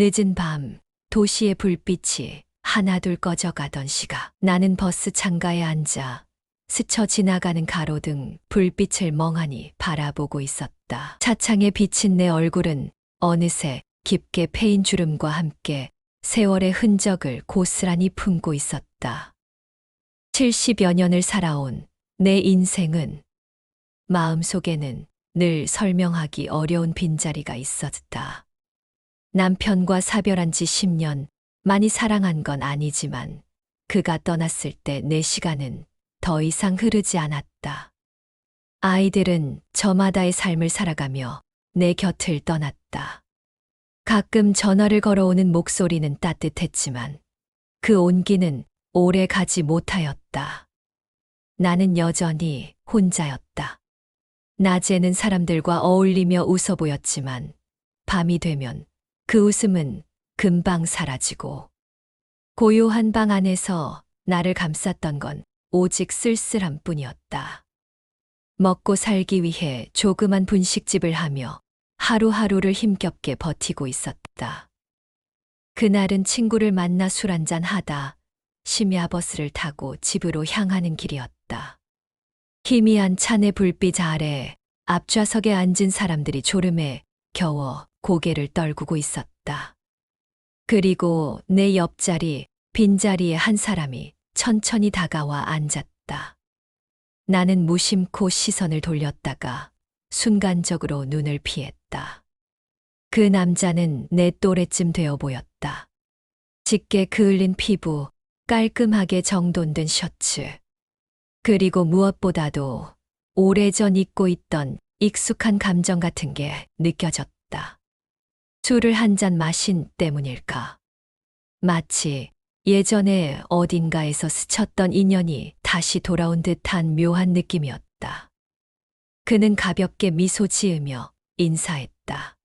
늦은 밤 도시의 불빛이 하나둘 꺼져가던 시각 나는 버스 창가에 앉아 스쳐 지나가는 가로등 불빛을 멍하니 바라보고 있었다. 차창에 비친 내 얼굴은 어느새 깊게 패인 주름과 함께 세월의 흔적을 고스란히 품고 있었다. 70여 년을 살아온 내 인생은 마음속에는 늘 설명하기 어려운 빈자리가 있었다. 남편과 사별한 지 10년, 많이 사랑한 건 아니지만 그가 떠났을 때 내 시간은 더 이상 흐르지 않았다. 아이들은 저마다의 삶을 살아가며 내 곁을 떠났다. 가끔 전화를 걸어오는 목소리는 따뜻했지만 그 온기는 오래 가지 못하였다. 나는 여전히 혼자였다. 낮에는 사람들과 어울리며 웃어 보였지만 밤이 되면 그 웃음은 금방 사라지고 고요한 방 안에서 나를 감쌌던 건 오직 쓸쓸함 뿐이었다. 먹고 살기 위해 조그만 분식집을 하며 하루하루를 힘겹게 버티고 있었다. 그날은 친구를 만나 술 한잔 하다 심야 버스를 타고 집으로 향하는 길이었다. 희미한 차내 불빛 아래 앞좌석에 앉은 사람들이 졸음에 겨워 고개를 떨구고 있었다. 그리고 내 옆자리, 빈자리에 한 사람이 천천히 다가와 앉았다. 나는 무심코 시선을 돌렸다가 순간적으로 눈을 피했다. 그 남자는 내 또래쯤 되어 보였다. 짙게 그을린 피부, 깔끔하게 정돈된 셔츠. 그리고 무엇보다도 오래전 잊고 있던 익숙한 감정 같은 게 느껴졌다. 술을 한 잔 마신 때문일까? 마치 예전에 어딘가에서 스쳤던 인연이 다시 돌아온 듯한 묘한 느낌이었다. 그는 가볍게 미소 지으며 인사했다.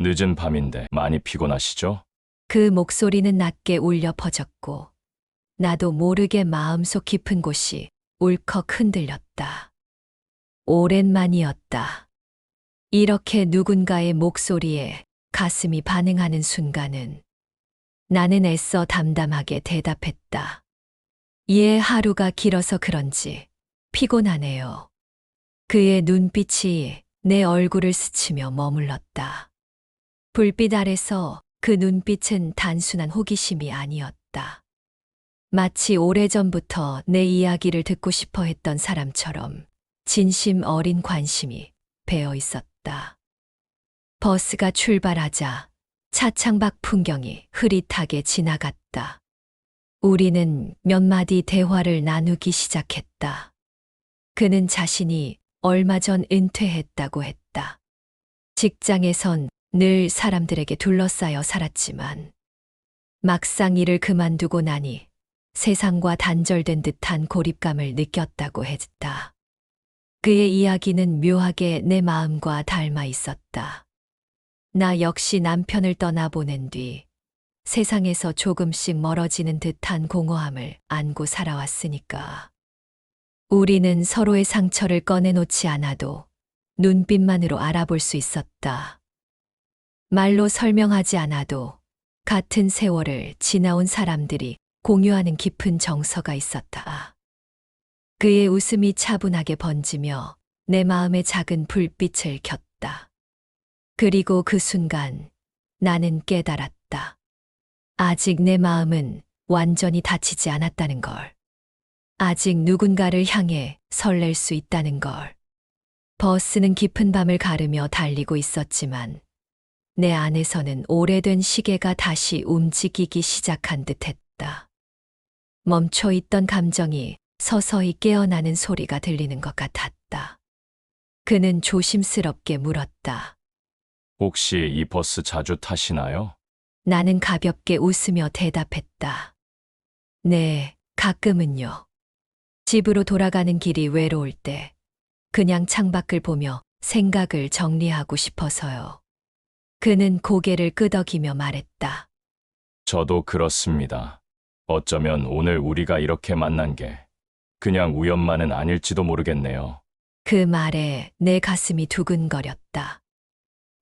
늦은 밤인데 많이 피곤하시죠? 그 목소리는 낮게 울려 퍼졌고, 나도 모르게 마음속 깊은 곳이 울컥 흔들렸다. 오랜만이었다. 이렇게 누군가의 목소리에 가슴이 반응하는 순간은 나는 애써 담담하게 대답했다. 예, 하루가 길어서 그런지 피곤하네요. 그의 눈빛이 내 얼굴을 스치며 머물렀다. 불빛 아래서 그 눈빛은 단순한 호기심이 아니었다. 마치 오래전부터 내 이야기를 듣고 싶어 했던 사람처럼 진심 어린 관심이 배어 있었다. 버스가 출발하자 차창 밖 풍경이 흐릿하게 지나갔다. 우리는 몇 마디 대화를 나누기 시작했다. 그는 자신이 얼마 전 은퇴했다고 했다. 직장에선 늘 사람들에게 둘러싸여 살았지만 막상 일을 그만두고 나니 세상과 단절된 듯한 고립감을 느꼈다고 했다. 그의 이야기는 묘하게 내 마음과 닮아 있었다. 나 역시 남편을 떠나보낸 뒤 세상에서 조금씩 멀어지는 듯한 공허함을 안고 살아왔으니까. 우리는 서로의 상처를 꺼내놓지 않아도 눈빛만으로 알아볼 수 있었다. 말로 설명하지 않아도 같은 세월을 지나온 사람들이 공유하는 깊은 정서가 있었다. 그의 웃음이 차분하게 번지며 내 마음의 작은 불빛을 켰다. 그리고 그 순간 나는 깨달았다. 아직 내 마음은 완전히 다치지 않았다는 걸. 아직 누군가를 향해 설렐 수 있다는 걸. 버스는 깊은 밤을 가르며 달리고 있었지만 내 안에서는 오래된 시계가 다시 움직이기 시작한 듯 했다. 멈춰 있던 감정이 서서히 깨어나는 소리가 들리는 것 같았다. 그는 조심스럽게 물었다. 혹시 이 버스 자주 타시나요? 나는 가볍게 웃으며 대답했다. 네, 가끔은요. 집으로 돌아가는 길이 외로울 때, 그냥 창밖을 보며 생각을 정리하고 싶어서요. 그는 고개를 끄덕이며 말했다. 저도 그렇습니다. 어쩌면 오늘 우리가 이렇게 만난 게 그냥 우연만은 아닐지도 모르겠네요. 그 말에 내 가슴이 두근거렸다.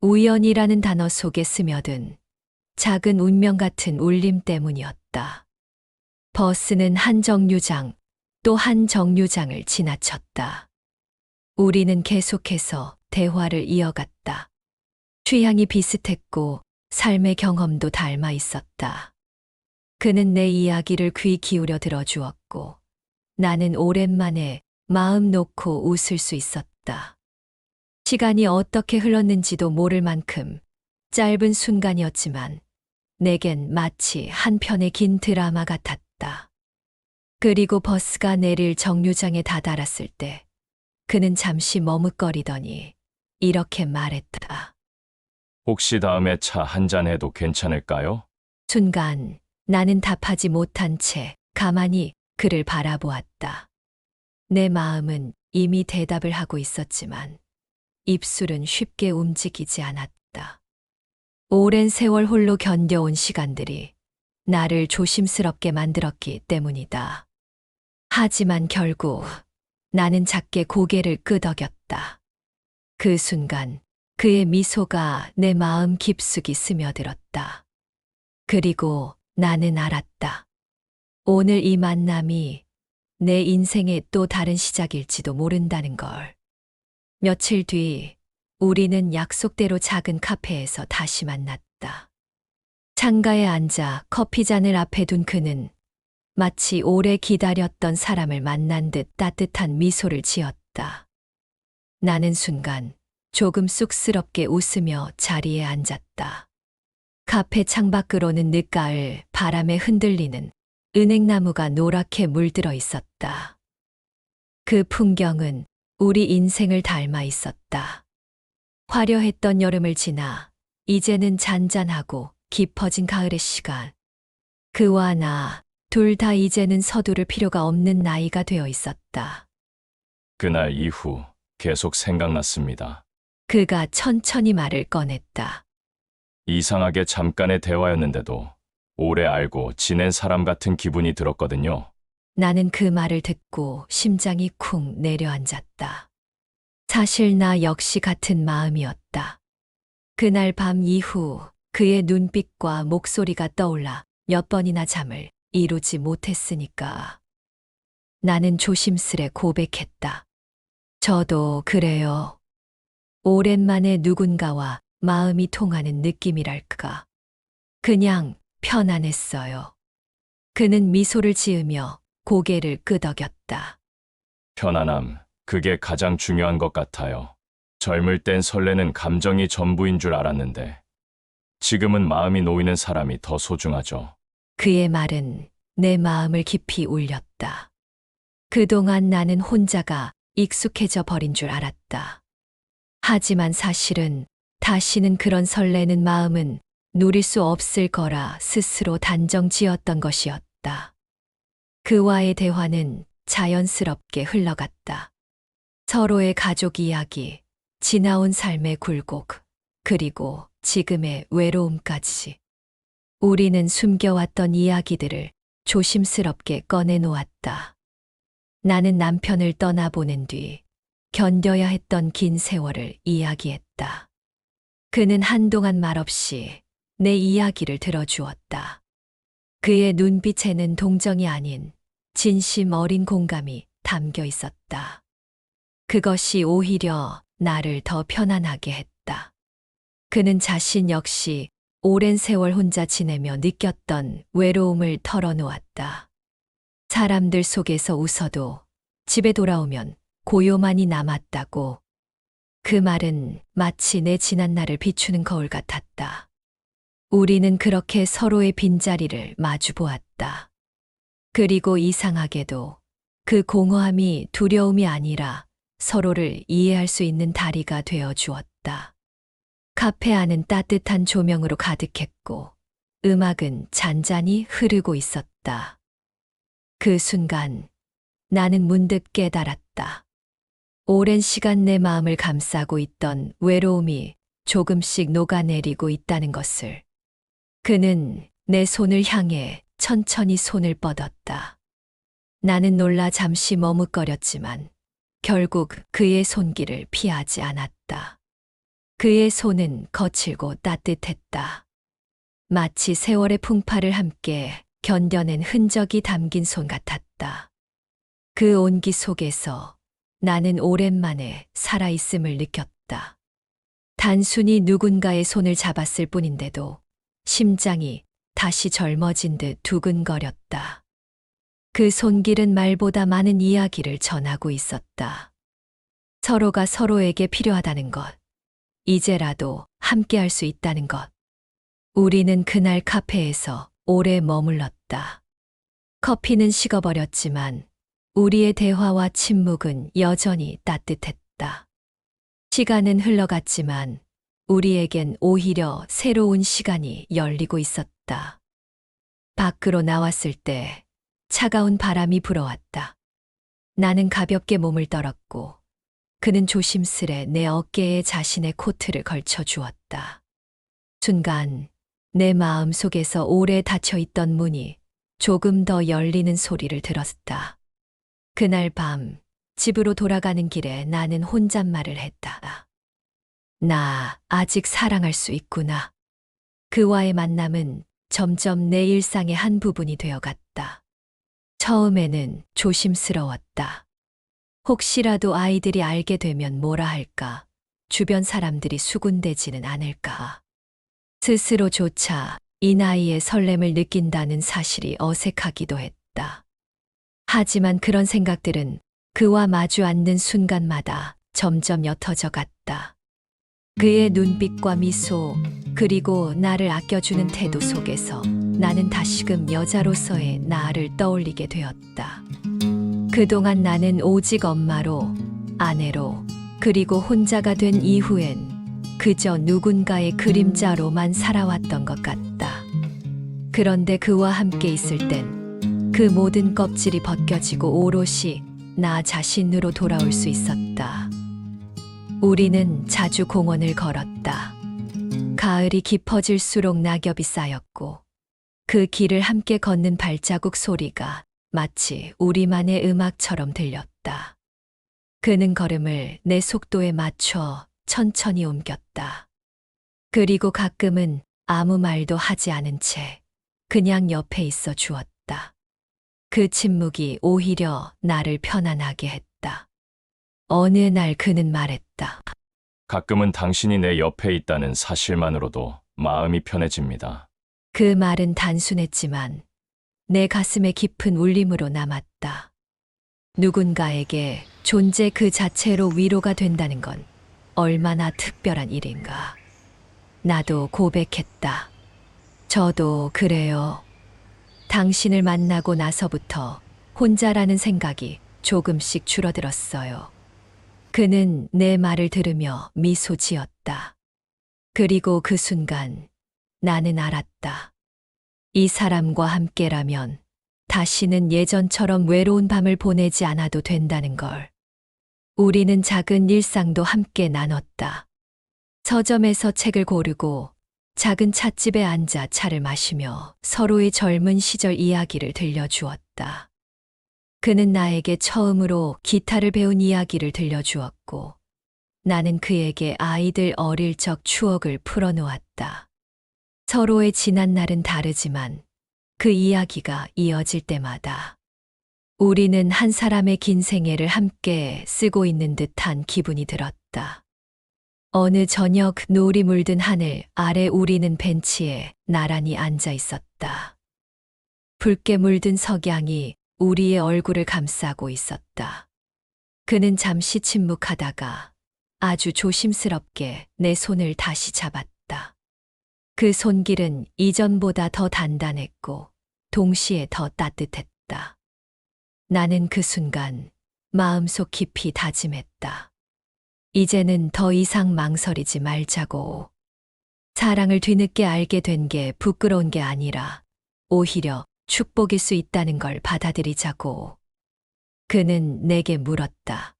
우연이라는 단어 속에 스며든 작은 운명 같은 울림 때문이었다. 버스는 한 정류장, 또 한 정류장을 지나쳤다. 우리는 계속해서 대화를 이어갔다. 취향이 비슷했고 삶의 경험도 닮아 있었다. 그는 내 이야기를 귀 기울여 들어주었고 나는 오랜만에 마음 놓고 웃을 수 있었다. 시간이 어떻게 흘렀는지도 모를 만큼 짧은 순간이었지만 내겐 마치 한 편의 긴 드라마 같았다. 그리고 버스가 내릴 정류장에 다다랐을 때 그는 잠시 머뭇거리더니 이렇게 말했다. 혹시 다음에 차 한 잔 해도 괜찮을까요? 순간 나는 답하지 못한 채 가만히 그를 바라보았다. 내 마음은 이미 대답을 하고 있었지만 입술은 쉽게 움직이지 않았다. 오랜 세월 홀로 견뎌온 시간들이 나를 조심스럽게 만들었기 때문이다. 하지만 결국 나는 작게 고개를 끄덕였다. 그 순간 그의 미소가 내 마음 깊숙이 스며들었다. 그리고 나는 알았다. 오늘 이 만남이 내 인생의 또 다른 시작일지도 모른다는 걸. 며칠 뒤 우리는 약속대로 작은 카페에서 다시 만났다. 창가에 앉아 커피잔을 앞에 둔 그는 마치 오래 기다렸던 사람을 만난 듯 따뜻한 미소를 지었다. 나는 순간 조금 쑥스럽게 웃으며 자리에 앉았다. 카페 창밖으로는 늦가을 바람에 흔들리는 은행나무가 노랗게 물들어 있었다. 그 풍경은 우리 인생을 닮아 있었다. 화려했던 여름을 지나 이제는 잔잔하고 깊어진 가을의 시간. 그와 나, 둘 다 이제는 서두를 필요가 없는 나이가 되어 있었다. 그날 이후 계속 생각났습니다. 그가 천천히 말을 꺼냈다. 이상하게 잠깐의 대화였는데도 오래 알고 지낸 사람 같은 기분이 들었거든요. 나는 그 말을 듣고 심장이 쿵 내려앉았다. 사실 나 역시 같은 마음이었다. 그날 밤 이후 그의 눈빛과 목소리가 떠올라 몇 번이나 잠을 이루지 못했으니까. 나는 조심스레 고백했다. 저도 그래요. 오랜만에 누군가와 마음이 통하는 느낌이랄까. 그냥 편안했어요. 그는 미소를 지으며 고개를 끄덕였다. 편안함, 그게 가장 중요한 것 같아요. 젊을 땐 설레는 감정이 전부인 줄 알았는데, 지금은 마음이 놓이는 사람이 더 소중하죠. 그의 말은 내 마음을 깊이 울렸다. 그동안 나는 혼자가 익숙해져 버린 줄 알았다. 하지만 사실은 다시는 그런 설레는 마음은 누릴 수 없을 거라 스스로 단정 지었던 것이었다. 그와의 대화는 자연스럽게 흘러갔다. 서로의 가족 이야기, 지나온 삶의 굴곡, 그리고 지금의 외로움까지. 우리는 숨겨왔던 이야기들을 조심스럽게 꺼내놓았다. 나는 남편을 떠나보낸 뒤 견뎌야 했던 긴 세월을 이야기했다. 그는 한동안 말없이 내 이야기를 들어주었다. 그의 눈빛에는 동정이 아닌 진심 어린 공감이 담겨 있었다. 그것이 오히려 나를 더 편안하게 했다. 그는 자신 역시 오랜 세월 혼자 지내며 느꼈던 외로움을 털어놓았다. 사람들 속에서 웃어도 집에 돌아오면 고요만이 남았다고. 그 말은 마치 내 지난 날을 비추는 거울 같았다. 우리는 그렇게 서로의 빈자리를 마주 보았다. 그리고 이상하게도 그 공허함이 두려움이 아니라 서로를 이해할 수 있는 다리가 되어 주었다. 카페 안은 따뜻한 조명으로 가득했고 음악은 잔잔히 흐르고 있었다. 그 순간 나는 문득 깨달았다. 오랜 시간 내 마음을 감싸고 있던 외로움이 조금씩 녹아내리고 있다는 것을. 그는 내 손을 향해 천천히 손을 뻗었다. 나는 놀라 잠시 머뭇거렸지만 결국 그의 손길을 피하지 않았다. 그의 손은 거칠고 따뜻했다. 마치 세월의 풍파를 함께 견뎌낸 흔적이 담긴 손 같았다. 그 온기 속에서 나는 오랜만에 살아있음을 느꼈다. 단순히 누군가의 손을 잡았을 뿐인데도 심장이 다시 젊어진 듯 두근거렸다. 그 손길은 말보다 많은 이야기를 전하고 있었다. 서로가 서로에게 필요하다는 것, 이제라도 함께 할 수 있다는 것. 우리는 그날 카페에서 오래 머물렀다. 커피는 식어버렸지만 우리의 대화와 침묵은 여전히 따뜻했다. 시간은 흘러갔지만 우리에겐 오히려 새로운 시간이 열리고 있었다. 밖으로 나왔을 때 차가운 바람이 불어왔다. 나는 가볍게 몸을 떨었고 그는 조심스레 내 어깨에 자신의 코트를 걸쳐 주었다. 순간 내 마음 속에서 오래 닫혀 있던 문이 조금 더 열리는 소리를 들었다. 그날 밤 집으로 돌아가는 길에 나는 혼잣말을 했다. 나 아직 사랑할 수 있구나. 그와의 만남은 점점 내 일상의 한 부분이 되어갔다. 처음에는 조심스러웠다. 혹시라도 아이들이 알게 되면 뭐라 할까? 주변 사람들이 수군대지는 않을까? 스스로조차 이 나이에 설렘을 느낀다는 사실이 어색하기도 했다. 하지만 그런 생각들은 그와 마주 앉는 순간마다 점점 옅어져 갔다. 그의 눈빛과 미소, 그리고 나를 아껴주는 태도 속에서 나는 다시금 여자로서의 나를 떠올리게 되었다. 그동안 나는 오직 엄마로, 아내로, 그리고 혼자가 된 이후엔 그저 누군가의 그림자로만 살아왔던 것 같다. 그런데 그와 함께 있을 땐 그 모든 껍질이 벗겨지고 오롯이 나 자신으로 돌아올 수 있었다. 우리는 자주 공원을 걸었다. 가을이 깊어질수록 낙엽이 쌓였고 그 길을 함께 걷는 발자국 소리가 마치 우리만의 음악처럼 들렸다. 그는 걸음을 내 속도에 맞춰 천천히 옮겼다. 그리고 가끔은 아무 말도 하지 않은 채 그냥 옆에 있어 주었다. 그 침묵이 오히려 나를 편안하게 했다. 어느 날 그는 말했다. 가끔은 당신이 내 옆에 있다는 사실만으로도 마음이 편해집니다. 그 말은 단순했지만 내 가슴에 깊은 울림으로 남았다. 누군가에게 존재 그 자체로 위로가 된다는 건 얼마나 특별한 일인가. 나도 고백했다. 저도 그래요. 당신을 만나고 나서부터 혼자라는 생각이 조금씩 줄어들었어요. 그는 내 말을 들으며 미소 지었다. 그리고 그 순간 나는 알았다. 이 사람과 함께라면 다시는 예전처럼 외로운 밤을 보내지 않아도 된다는 걸. 우리는 작은 일상도 함께 나눴다. 서점에서 책을 고르고 작은 찻집에 앉아 차를 마시며 서로의 젊은 시절 이야기를 들려주었다. 그는 나에게 처음으로 기타를 배운 이야기를 들려주었고, 나는 그에게 아이들 어릴 적 추억을 풀어놓았다. 서로의 지난 날은 다르지만 그 이야기가 이어질 때마다 우리는 한 사람의 긴 생애를 함께 쓰고 있는 듯한 기분이 들었다. 어느 저녁 노을이 물든 하늘 아래 우리는 벤치에 나란히 앉아 있었다. 붉게 물든 석양이 우리의 얼굴을 감싸고 있었다. 그는 잠시 침묵하다가 아주 조심스럽게 내 손을 다시 잡았다. 그 손길은 이전보다 더 단단했고 동시에 더 따뜻했다. 나는 그 순간 마음속 깊이 다짐했다. 이제는 더 이상 망설이지 말자고. 사랑을 뒤늦게 알게 된 게 부끄러운 게 아니라 오히려 축복일 수 있다는 걸 받아들이자고. 그는 내게 물었다.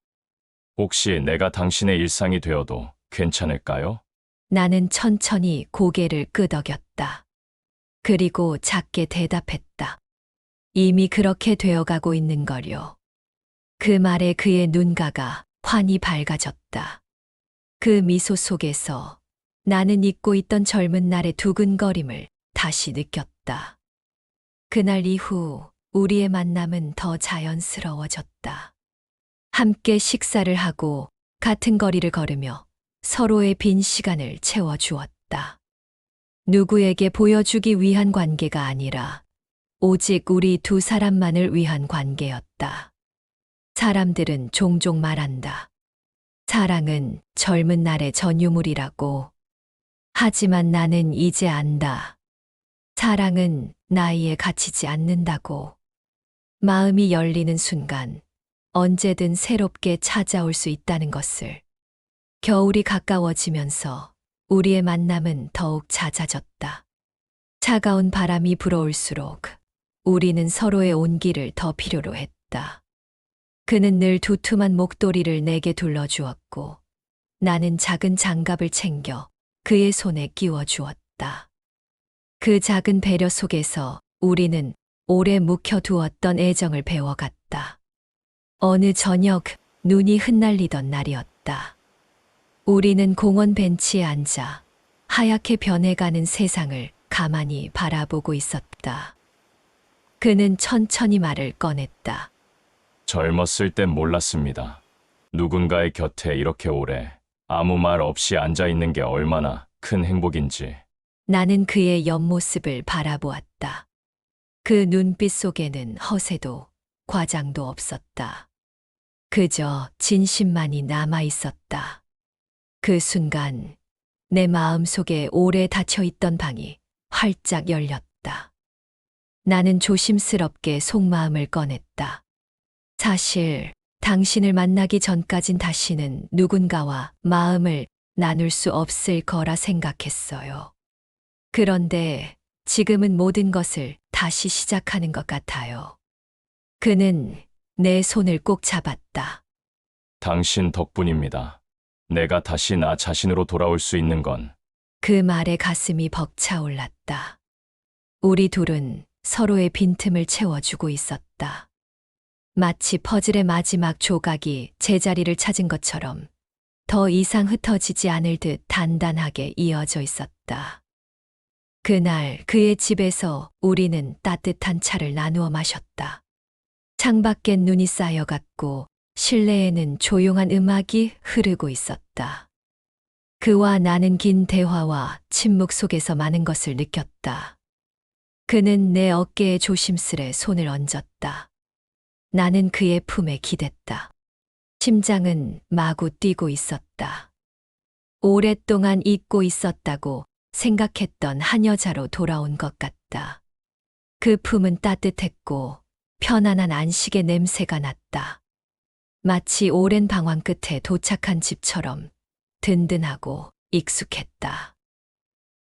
혹시 내가 당신의 일상이 되어도 괜찮을까요? 나는 천천히 고개를 끄덕였다. 그리고 작게 대답했다. 이미 그렇게 되어가고 있는 거요. 그 말에 그의 눈가가 환히 밝아졌다. 그 미소 속에서 나는 잊고 있던 젊은 날의 두근거림을 다시 느꼈다. 그날 이후 우리의 만남은 더 자연스러워졌다. 함께 식사를 하고 같은 거리를 걸으며 서로의 빈 시간을 채워주었다. 누구에게 보여주기 위한 관계가 아니라 오직 우리 두 사람만을 위한 관계였다. 사람들은 종종 말한다. 사랑은 젊은 날의 전유물이라고. 하지만 나는 이제 안다. 사랑은 나이에 갇히지 않는다고. 마음이 열리는 순간 언제든 새롭게 찾아올 수 있다는 것을. 겨울이 가까워지면서 우리의 만남은 더욱 잦아졌다. 차가운 바람이 불어올수록 우리는 서로의 온기를 더 필요로 했다. 그는 늘 두툼한 목도리를 내게 둘러주었고 나는 작은 장갑을 챙겨 그의 손에 끼워 주었다. 그 작은 배려 속에서 우리는 오래 묵혀두었던 애정을 배워갔다. 어느 저녁 눈이 흩날리던 날이었다. 우리는 공원 벤치에 앉아 하얗게 변해가는 세상을 가만히 바라보고 있었다. 그는 천천히 말을 꺼냈다. 젊었을 땐 몰랐습니다. 누군가의 곁에 이렇게 오래 아무 말 없이 앉아 있는 게 얼마나 큰 행복인지. 나는 그의 옆모습을 바라보았다. 그 눈빛 속에는 허세도 과장도 없었다. 그저 진심만이 남아 있었다. 그 순간 내 마음 속에 오래 닫혀 있던 방이 활짝 열렸다. 나는 조심스럽게 속마음을 꺼냈다. 사실 당신을 만나기 전까진 다시는 누군가와 마음을 나눌 수 없을 거라 생각했어요. 그런데 지금은 모든 것을 다시 시작하는 것 같아요. 그는 내 손을 꼭 잡았다. 당신 덕분입니다. 내가 다시 나 자신으로 돌아올 수 있는 건 그 말에 가슴이 벅차올랐다. 우리 둘은 서로의 빈틈을 채워주고 있었다. 마치 퍼즐의 마지막 조각이 제자리를 찾은 것처럼 더 이상 흩어지지 않을 듯 단단하게 이어져 있었다. 그날 그의 집에서 우리는 따뜻한 차를 나누어 마셨다. 창밖엔 눈이 쌓여갔고 실내에는 조용한 음악이 흐르고 있었다. 그와 나는 긴 대화와 침묵 속에서 많은 것을 느꼈다. 그는 내 어깨에 조심스레 손을 얹었다. 나는 그의 품에 기댔다. 심장은 마구 뛰고 있었다. 오랫동안 잊고 있었다고 생각했던 한 여자로 돌아온 것 같다. 그 품은 따뜻했고 편안한 안식의 냄새가 났다. 마치 오랜 방황 끝에 도착한 집처럼 든든하고 익숙했다.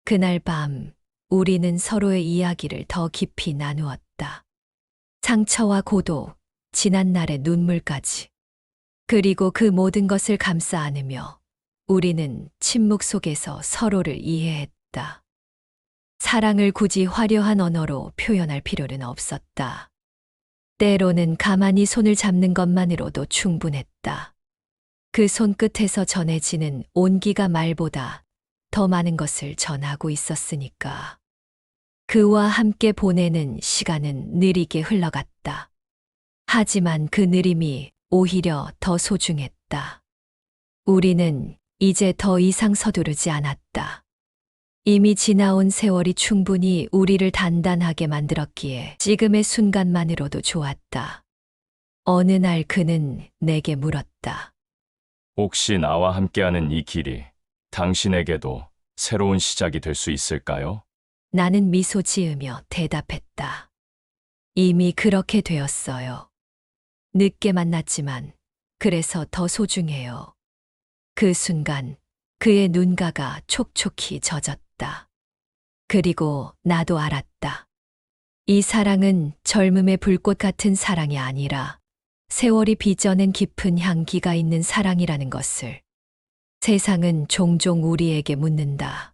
그날 밤 우리는 서로의 이야기를 더 깊이 나누었다. 상처와 고독, 지난 날의 눈물까지. 그리고 그 모든 것을 감싸 안으며 우리는 침묵 속에서 서로를 이해했다. 사랑을 굳이 화려한 언어로 표현할 필요는 없었다. 때로는 가만히 손을 잡는 것만으로도 충분했다. 그 손끝에서 전해지는 온기가 말보다 더 많은 것을 전하고 있었으니까. 그와 함께 보내는 시간은 느리게 흘러갔다. 하지만 그 느림이 오히려 더 소중했다. 우리는 이제 더 이상 서두르지 않았다. 이미 지나온 세월이 충분히 우리를 단단하게 만들었기에 지금의 순간만으로도 좋았다. 어느 날 그는 내게 물었다. 혹시 나와 함께하는 이 길이 당신에게도 새로운 시작이 될 수 있을까요? 나는 미소 지으며 대답했다. 이미 그렇게 되었어요. 늦게 만났지만 그래서 더 소중해요. 그 순간 그의 눈가가 촉촉히 젖었 다. 그리고 나도 알았다. 이 사랑은 젊음의 불꽃 같은 사랑이 아니라 세월이 빚어낸 깊은 향기가 있는 사랑이라는 것을 세상은 종종 우리에게 묻는다.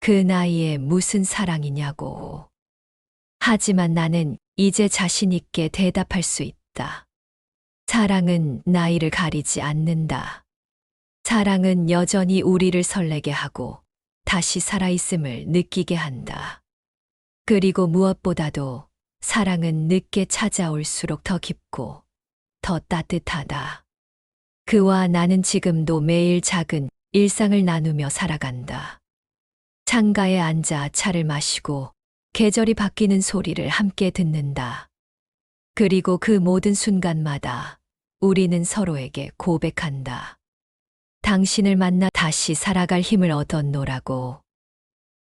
그 나이에 무슨 사랑이냐고. 하지만 나는 이제 자신 있게 대답할 수 있다. 사랑은 나이를 가리지 않는다. 사랑은 여전히 우리를 설레게 하고 다시 살아있음을 느끼게 한다. 그리고 무엇보다도 사랑은 늦게 찾아올수록 더 깊고 더 따뜻하다. 그와 나는 지금도 매일 작은 일상을 나누며 살아간다. 창가에 앉아 차를 마시고 계절이 바뀌는 소리를 함께 듣는다. 그리고 그 모든 순간마다 우리는 서로에게 고백한다. 당신을 만나 다시 살아갈 힘을 얻었노라고.